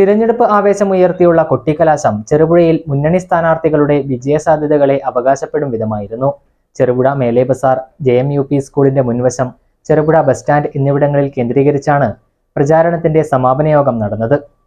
തിരഞ്ഞെടുപ്പ് ആവേശമുയർത്തിയുള്ള കൊട്ടിക്കലാശം ചെറുപുഴയിൽ മുന്നണി സ്ഥാനാർത്ഥികളുടെ വിജയസാധ്യതകളെ അവകാശപ്പെടും വിധമായിരുന്നു. ചെറുപുഴ മേലെ ബസാർ ജെ എം യു പി സ്കൂളിന്റെ മുൻവശം ചെറുപുഴ ബസ് സ്റ്റാൻഡ് എന്നിവിടങ്ങളിൽ കേന്ദ്രീകരിച്ചാണ് പ്രചാരണത്തിന്റെ സമാപന യോഗം നടന്നത്.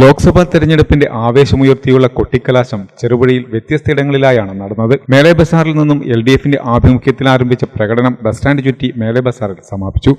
ലോക്സഭാ തെരഞ്ഞെടുപ്പിന്റെ ആവേശമുയർത്തിയുള്ള കൊട്ടിക്കലാശം ചെറുപുഴയിൽ വ്യത്യസ്തയിടങ്ങളിലായാണ് നടന്നത്. മേലെ ബസാറിൽ നിന്നും എൽ ഡി എഫിന്റെ ആഭിമുഖ്യത്തിൽ ആരംഭിച്ച പ്രകടനം ബസ് സ്റ്റാൻഡ് ചുറ്റി മേലെ ബസാറിൽ സമാപിച്ചു.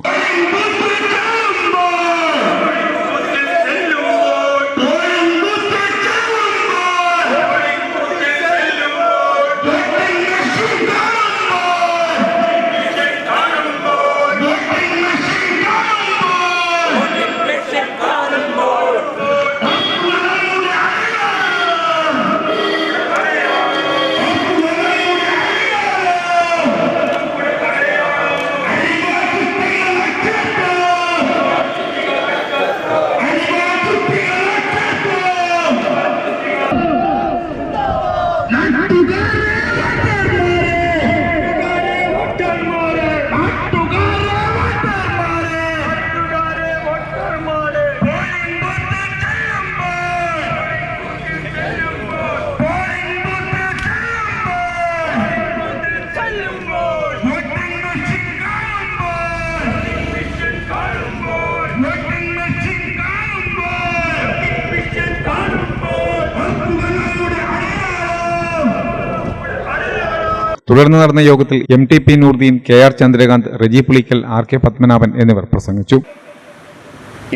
തുടർന്ന് നടന്ന യോഗത്തിൽ M T P Noordeen K R Chandrakanth Reji Pulickal R K Padmanabhan എന്നിവർ പ്രസംഗിച്ചു.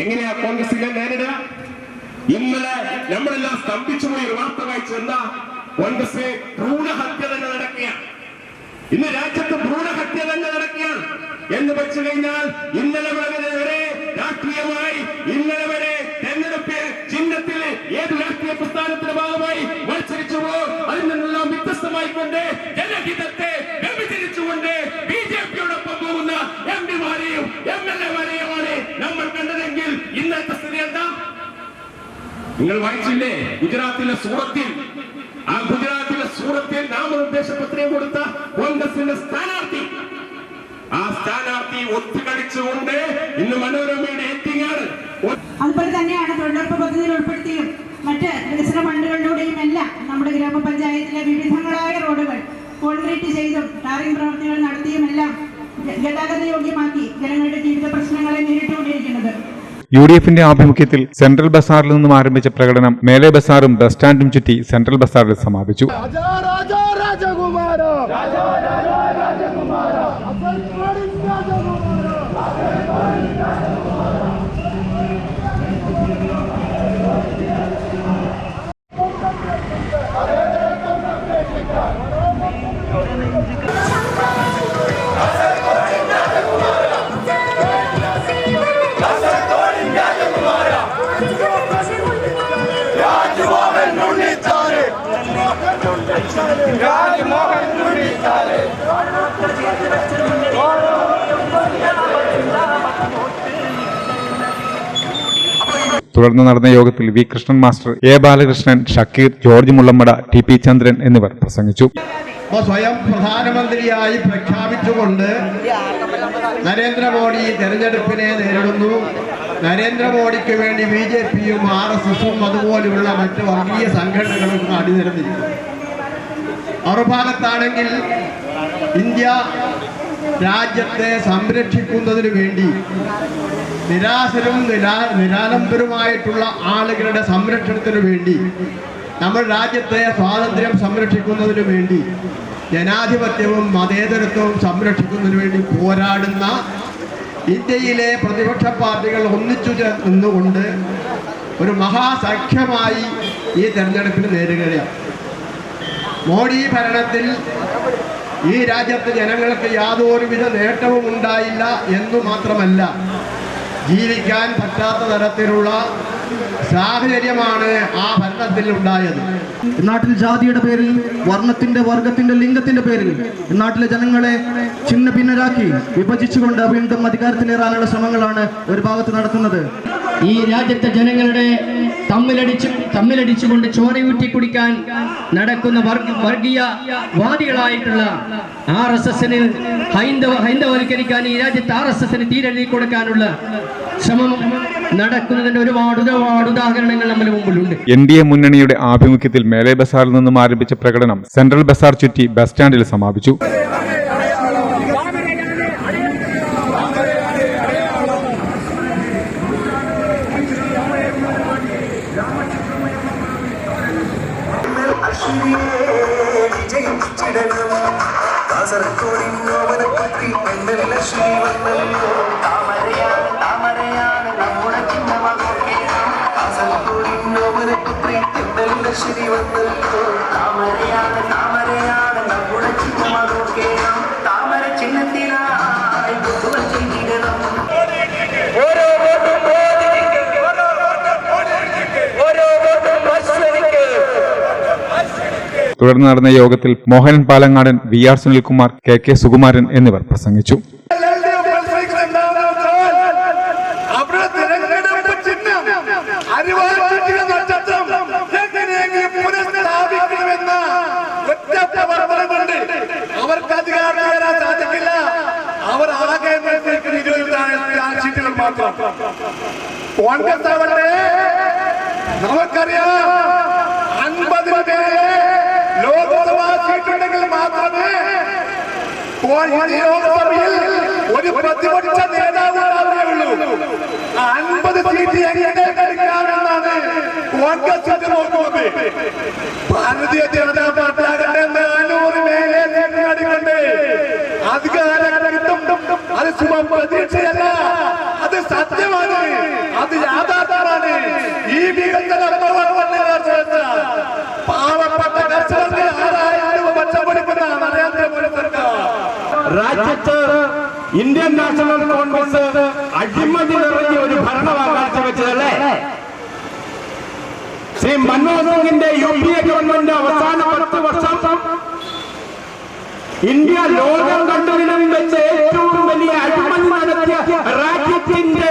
എങ്ങനെയാ കോൺഗ്രസിനെ നേരിടുക? ഇന്നലെ നമ്മളെല്ലാം സ്തംഭിച്ചു പോയി ഒരു വാർത്ത വായിച്ചു എന്താ? കോൺഗ്രസ് ഭ്രൂണഹത്യ തന്നെ നടക്കുകയാണ്. ഇന്ന് രാജ്യത്ത് ഭ്രൂണഹത്യ തന്നെ നടക്കുകയാണ്. എന്ന് വെച്ചു കഴിഞ്ഞാൽ ഇന്നലെ വരെ രാഷ്ട്രീയമായി ഇന്നലെ വരെ തെരഞ്ഞെടുപ്പ് ചിഹ്നത്തിൽ ഏത് രാഷ്ട്രീയ പ്രസ്ഥാനത്തിന്റെ ഭാഗമായി മത്സരിച്ചുവോ അതിൽ നിന്നെല്ലാം വ്യത്യസ്തമായിക്കൊണ്ട് ജനഹിതത്തെ വ്യഭിചരിച്ചുകൊണ്ട് ബി ജെ പിയോടൊപ്പം പോകുന്ന എം പിമാരെയും എം എൽ നമ്മൾ കണ്ടതെങ്കിൽ ഇന്നത്തെ സ്ഥിതി എന്താ? നിങ്ങൾ വായിച്ചില്ലേ? ഗുജറാത്തിലെ സൂറത്തിൽ ആ ഗുജറാത്തിലെ സൂറത്തിൽ നാമനിർദ്ദേശ പത്രിക കൊടുത്ത കോൺഗ്രസിന്റെ സ്ഥാനാർത്ഥി. ആ സ്ഥാനാർത്ഥി ഒത്തുകളിച്ചുകൊണ്ട് ഇന്ന് മനോരമയുടെ ആണ്. അതുപോലെ തന്നെയാണ് തൊഴിലുറപ്പ് പദ്ധതിയിൽ ഉൾപ്പെടുത്തിയും മറ്റ് വികസന ഫണ്ടുകളിലൂടെയും എല്ലാം നമ്മുടെ ഗ്രാമപഞ്ചായത്തിലെ വിവിധങ്ങളായ റോഡുകൾ കോൺക്രീറ്റ് ചെയ്തും ടാറിംഗ് പ്രവർത്തികൾ നടത്തിയും എല്ലാം ഗ- ഗതാഗത യോഗ്യമാക്കി ജനങ്ങളുടെ ജീവിത പ്രശ്നങ്ങളെ നേരിട്ടുകൊണ്ടിരിക്കുന്നത് യു ഡി എഫിന്റെ ആഭിമുഖ്യത്തിൽ സെൻട്രൽ ബസാറിൽ നിന്നും ആരംഭിച്ച പ്രകടനം മേലെ ബസാറും ബസ് സ്റ്റാൻഡും ചുറ്റി സെൻട്രൽ ബസാറിൽ സമാപിച്ചു. തുടർന്ന് നടന്ന യോഗത്തിൽ V Krishnan master A Balakrishnan Shakir George മുള്ളമ്മട T P Chandran എന്നിവർ പ്രസംഗിച്ചു. സ്വയം പ്രധാനമന്ത്രിയായി പ്രഖ്യാപിച്ചുകൊണ്ട് നരേന്ദ്രമോദി തെരഞ്ഞെടുപ്പിനെ നേരിടുന്നു. നരേന്ദ്രമോദിക്ക് വേണ്ടി ബി ജെ പിയും ആർ എസ് എസും അതുപോലെയുള്ള മറ്റ് വർഗീയ സംഘടനകളും അണിനിരന്നിരിക്കുന്നു. മറുഭാഗത്താണെങ്കിൽ ഇന്ത്യ രാജ്യത്തെ സംരക്ഷിക്കുന്നതിന് വേണ്ടി നിരാശരും നിരാ നിരാലംബരുമായിട്ടുള്ള ആളുകളുടെ സംരക്ഷണത്തിനു വേണ്ടി നമ്മൾ രാജ്യത്തെ സ്വാതന്ത്ര്യം സംരക്ഷിക്കുന്നതിനു വേണ്ടി ജനാധിപത്യവും മതേതരത്വവും സംരക്ഷിക്കുന്നതിന് വേണ്ടി പോരാടുന്ന ഇന്ത്യയിലെ പ്രതിപക്ഷ പാർട്ടികൾ ഒന്നിച്ചു നിന്നുകൊണ്ട് ഒരു മഹാസഖ്യമായി ഈ തെരഞ്ഞെടുപ്പിന് നേരിടുകയാണ്. മോഡി ഭരണത്തിൽ ഈ രാജ്യത്തെ ജനങ്ങൾക്ക് യാതൊരുവിധ നേട്ടവും ഉണ്ടായില്ല എന്ന് മാത്രമല്ല ജീവിക്കാൻ പറ്റാത്ത തരത്തിലുള്ള സാഹചര്യമാണ് ആ ഭരണത്തിൽ ഉണ്ടായത്. നാട്ടിൽ ജാതിയുടെ പേരിൽ വർണത്തിന്റെ വർഗത്തിന്റെ ലിംഗത്തിന്റെ പേരിൽ നാട്ടിലെ ജനങ്ങളെ ചിന്ന ഭിന്നരാക്കി വിഭജിച്ചുകൊണ്ട് വീണ്ടും അധികാരത്തിലേറാനുള്ള ശ്രമങ്ങളാണ് ഒരു ഭാഗത്ത് നടത്തുന്നത്. ഈ രാജ്യത്തെ ജനങ്ങളുടെ തമ്മിലടിച്ച് തമ്മിലടിച്ചുകൊണ്ട് ചോരയൂറ്റി കുടിക്കാൻ നടക്കുന്ന വർഗ വർഗീയ വാദികളായിട്ടുള്ള ആർ എസ് എസിന് ഹൈന്ദവ ഹൈന്ദവൽക്കരിക്കാൻ ഈ രാജ്യത്ത് ആർ എസ് എസിന് തീരെഴുതി കൊടുക്കാനുള്ള ശ്രമം നടക്കുന്നതിന്റെ ഒരുപാട് ഒരുപാട് ഉദാഹരണങ്ങൾ നമ്മുടെ മുമ്പിലുണ്ട്. എൻ ഡി എ മുന്നണിയുടെ ആഭിമുഖ്യത്തിൽ മേലെ ബസാറിൽ നിന്നും ആരംഭിച്ച പ്രകടനം സെൻട്രൽ ബസാർ ചുറ്റി ബസ് സ്റ്റാൻഡിൽ സമാപിച്ചു. നമ്മുടെ താമര ഓരോ തുടർന്ന് നടന്ന യോഗത്തിൽ Mohanan Palangadan V R Sunilkumar K K Sukumaran എന്നിവർ പ്രസംഗിച്ചു. കോൺഗ്രസ് നമുക്കറിയാം അൻപതിന് പേരെ ലോക്സഭാ സീറ്റുണ്ടെങ്കിൽ മാത്രമേ ലോക്സഭയിൽ ഒരു പ്രതിപക്ഷ നേതാവ് ഉണ്ടാവുകയുള്ളൂ. അൻപത് സീറ്റ് എങ്ങനെ കോൺഗ്രസ് നോക്കുന്നത്. ഭാരതീയ ജനതാ പാർട്ടി രാജ്യത്ത് ഇന്ത്യൻ നാഷണൽ കോൺഗ്രസ് അഴിമതി നിറഞ്ഞ ഒരു ഭരണമാണ് കാഴ്ചവെച്ചതല്ലേ ശ്രീ മൻമോഹൻ സിംഗിന്റെ യു പി എ ഗവൺമെന്റ് അവസാന പത്ത് വർഷം ഇന്ത്യ ലോകം കണ്ടതിനും വെച്ച് ഏറ്റവും വലിയ അഴിമതി നടത്തിയ രാജ്യത്തിന്റെ